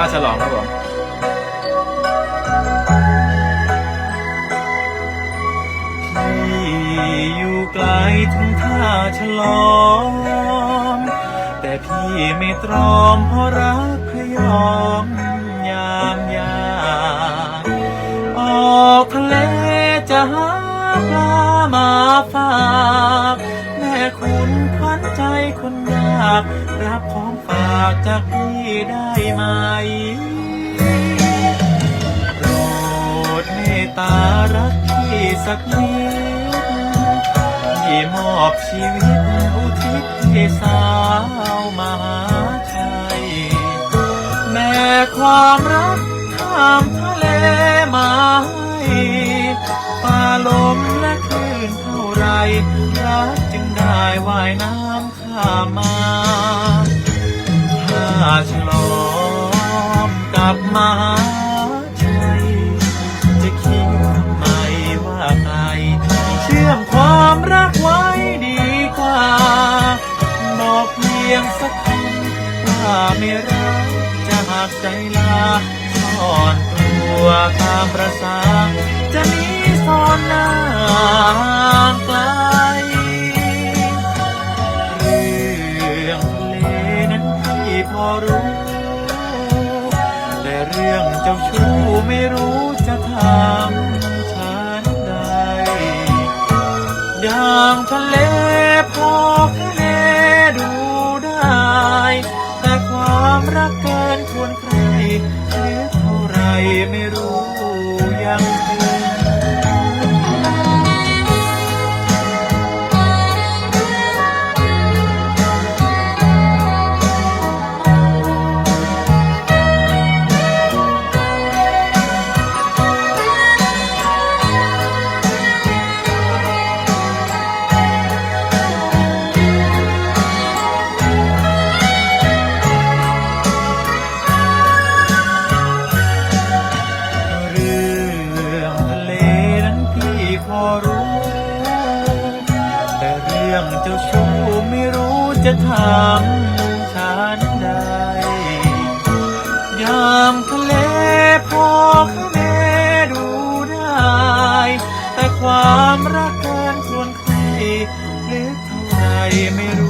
ท่าฉลองครับผมพี่อยู่ไกลถึงท่าฉลอง แต่พี่ไม่ตรอมเพราะรักพยอมยามยาออกทะเลจะหาปลามาฝาก คุณขวัญใจคนยากรับของฝากจากพี่ได้ไหมโปรดเมตตารักพี่สักนิดที่มอบชีวิตอุทิศให้สาวมหาชัยแม่ความรักข้ามทะเลมาให้ฟ้าลมและคลื่นเท่าไรรัก ว่ายน้ำข้ามาถ้าฉลอมกลับมาชัยจะคิดทำไมว่าใครเชื่อมความรักไว้ดีกว่า บอกเพียงสักคำว่าไม่รักจะหักใจลาซ่อนตัวตามประสาจะหนีซ่อนหน้า รู้ แต่เรื่องเจ้าชู้ไม่รู้จะทำฉันใดอย่างทะเลพอแค่ดูได้ แต่ความรักเกินควรใครเหรือเท่าไรไม่รู้ รื่องเจ้าชู้ไม่รู้จะทำมฉันใด ยามทะเลพอคะเนดูได้ แต่ความรักเกินส่วนใครหรือใครไม่รู้